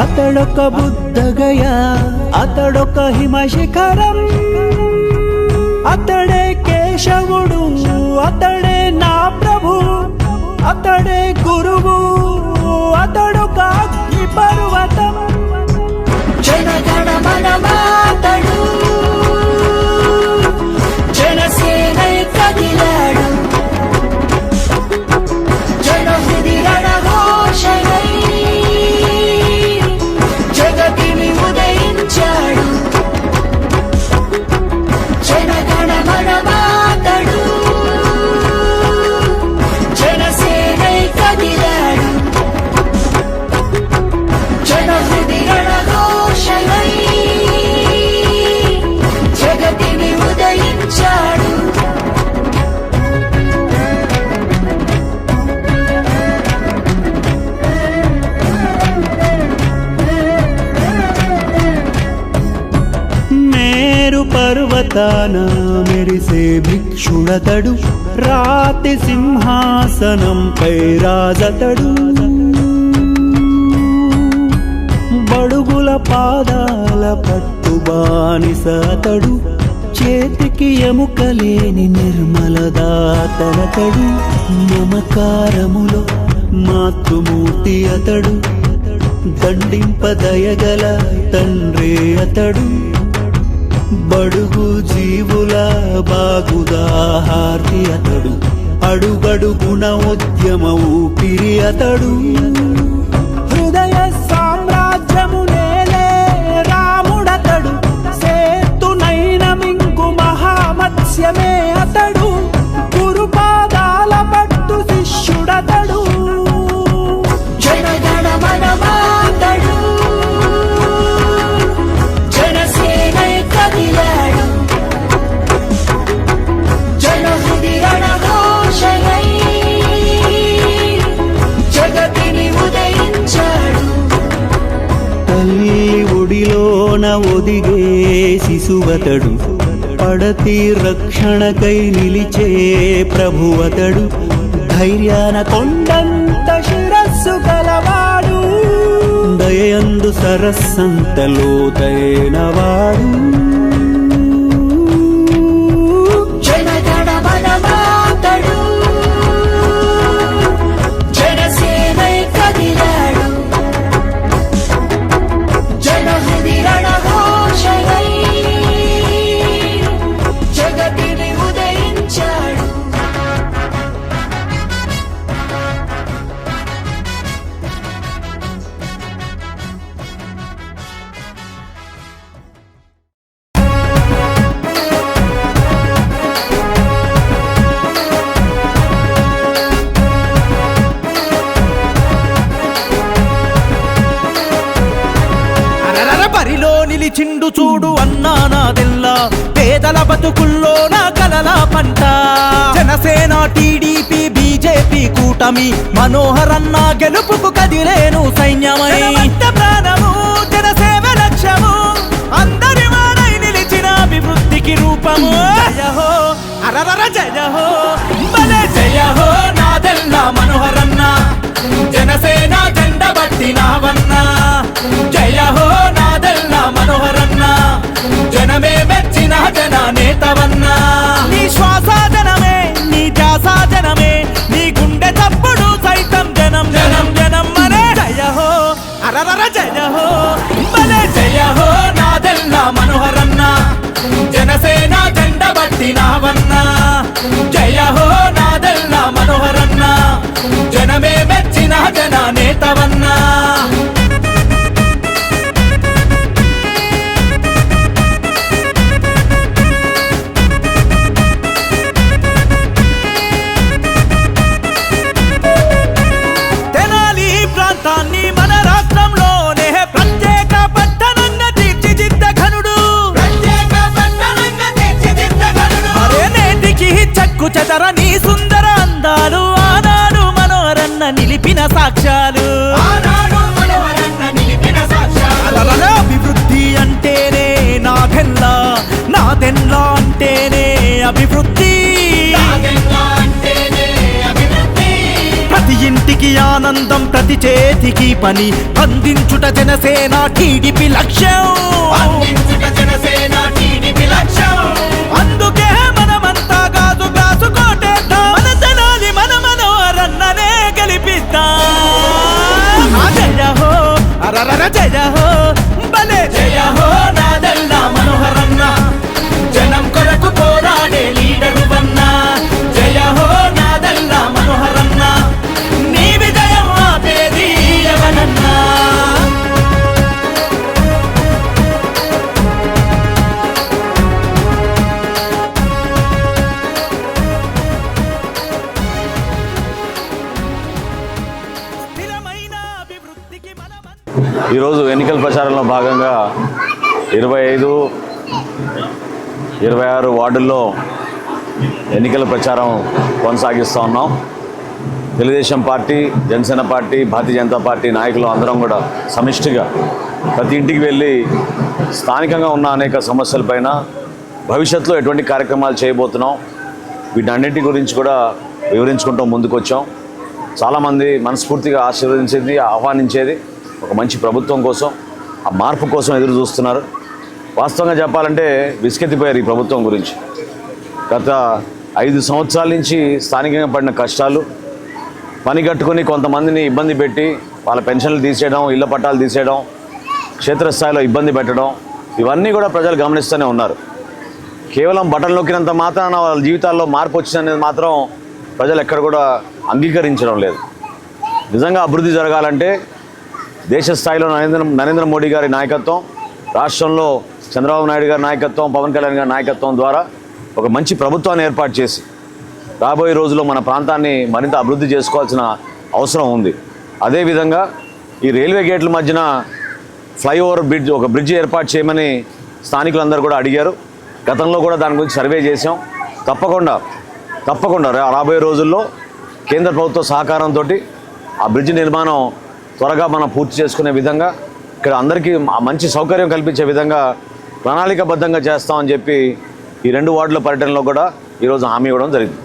అతడొక బుద్ధగయ అతడొక హిమశిఖరం. అతడే కేశవుడు అతడే నా ప్రభు అతడే గురువు అతడొక అగ్ని పర్వతం. జనగణ మన పర్వతాన మెరిసే భిక్షుడతడు రాతి సింహాసనంపై రాజతడు. బడుగుల పాదాల పట్టు బానిసతడు చేతికి ఎముకలేని నిర్మల దాతనతడు మమకారములో మాతృమూర్తి అతడు దండింపదయగల తండ్రి అతడు. బడుగు జీవుల బాగుదాహార్తి అతడు. అడుగడుగుణ ఉద్యమ ఊపిరి అతడు. ప్రభువతడు. పడతి రక్షణకై నిలిచే ప్రభువతడు. ధైర్యాన కొండంత శిరస్సు గలవాడు దయందు సరస్సంత లోతైనవాడు నిలిచిండు చూడు అన్నా నాదెల్లా పేదల బతుకుల్లో నా కలల పంట. జనసేన టీడీపీ బీజేపీ కూటమి. మనోహరన్న గెలుపుకు కదిలేను సైన్యమై. ప్రాణము జనసేవ లక్ష్యము. అందరి వారై నిలిచిన అభివృద్ధికి రూపము. జయ అరరర జయ భలే జయ హో నాదెల్లా మనోహరన్న జనసేన జెండ బట్టి నావన్నా. జయహో జనమే మెచ్చిన జన నేతవన్నా. నీ శ్వాస జనమే నీ ధ్యాస జనమే నీ గుండె తప్పుడు సైతం జనం జనం జనం మనే జయ హో అరరర జయ హో మనే జయ హో నాదెల్లా మనోహరన్న. జనసేన జెండ బట్టి నావన్నా. జయ హో నాదెల్లా మనోహరన్న. జనమే మెచ్చిన జన నేతవన్నా. చెదరని సుందర అందాలు ఆనాడు మనోరన్న నిలిపిన సాక్ష్యాలు. అభివృద్ధి అంటేనే నాదెల్లా నాదెల్లా అంటేనే అభివృద్ధి. ప్రతి ఇంటికి ఆనందం ప్రతి చేతికి పని. అందించుట జనసేన టీడీపీ లక్ష్యం. అందుకే ఈరోజు ఎన్నికల ప్రచారంలో భాగంగా ఇరవై ఐదు ఇరవై ఆరు వార్డుల్లో ఎన్నికల ప్రచారం కొనసాగిస్తూ ఉన్నాం. Telugu Desam party Janasena party Bharatiya Janata party నాయకులు అందరం కూడా సమిష్టిగా ప్రతి ఇంటికి వెళ్ళి స్థానికంగా ఉన్న అనేక సమస్యలపైన భవిష్యత్తులో ఎటువంటి కార్యక్రమాలు చేయబోతున్నాం. వీటన్నిటి గురించి కూడా వివరించుకుంటూ ముందుకొచ్చాం. చాలామంది మనస్ఫూర్తిగా ఆశీర్వదించేది ఆహ్వానించేది ఒక మంచి ప్రభుత్వం కోసం ఆ మార్పు కోసం ఎదురు చూస్తున్నారు. వాస్తవంగా చెప్పాలంటే విసుకెత్తిపోయారు ఈ ప్రభుత్వం గురించి. గత ఐదు సంవత్సరాల నుంచి స్థానికంగా పడిన కష్టాలు పని కట్టుకుని కొంతమందిని ఇబ్బంది పెట్టి వాళ్ళ పెన్షన్లు తీసేయడం ఇళ్ళ పట్టాలు తీసేయడం క్షేత్రస్థాయిలో ఇబ్బంది పెట్టడం ఇవన్నీ కూడా ప్రజలు గమనిస్తూనే ఉన్నారు. కేవలం బటన్ నొక్కినంత మాత్రాన వాళ్ళ జీవితాల్లో మార్పు వచ్చిందనేది మాత్రం ప్రజలు ఎక్కడ కూడా అంగీకరించడం లేదు. నిజంగా అభివృద్ధి జరగాలంటే దేశ స్థాయిలో నరేంద్ర నరేంద్ర మోడీ గారి నాయకత్వం రాష్ట్రంలో చంద్రబాబు నాయుడు గారి నాయకత్వం పవన్ కళ్యాణ్ గారి నాయకత్వం ద్వారా ఒక మంచి ప్రభుత్వాన్ని ఏర్పాటు చేసి రాబోయే రోజుల్లో మన ప్రాంతాన్ని మరింత అభివృద్ధి చేసుకోవాల్సిన అవసరం ఉంది. అదేవిధంగా ఈ రైల్వే గేట్ల మధ్యన ఫ్లైఓవర్ బ్రిడ్జ్ ఒక బ్రిడ్జ్ ఏర్పాటు చేయమని స్థానికులందరూ కూడా అడిగారు. గతంలో కూడా దాని గురించి సర్వే చేసాం తప్పకుండా తప్పకుండా రా- రాబోయే రోజుల్లో కేంద్ర ప్రభుత్వ సహకారంతో ఆ బ్రిడ్జ్ నిర్మాణం త్వరగా మనం పూర్తి చేసుకునే విధంగా ఇక్కడ అందరికీ మంచి సౌకర్యం కల్పించే విధంగా ప్రణాళికబద్ధంగా చేస్తామని చెప్పి ఈ రెండు వార్డుల పర్యటనలో కూడా ఈరోజు హామీ ఇవ్వడం జరిగింది.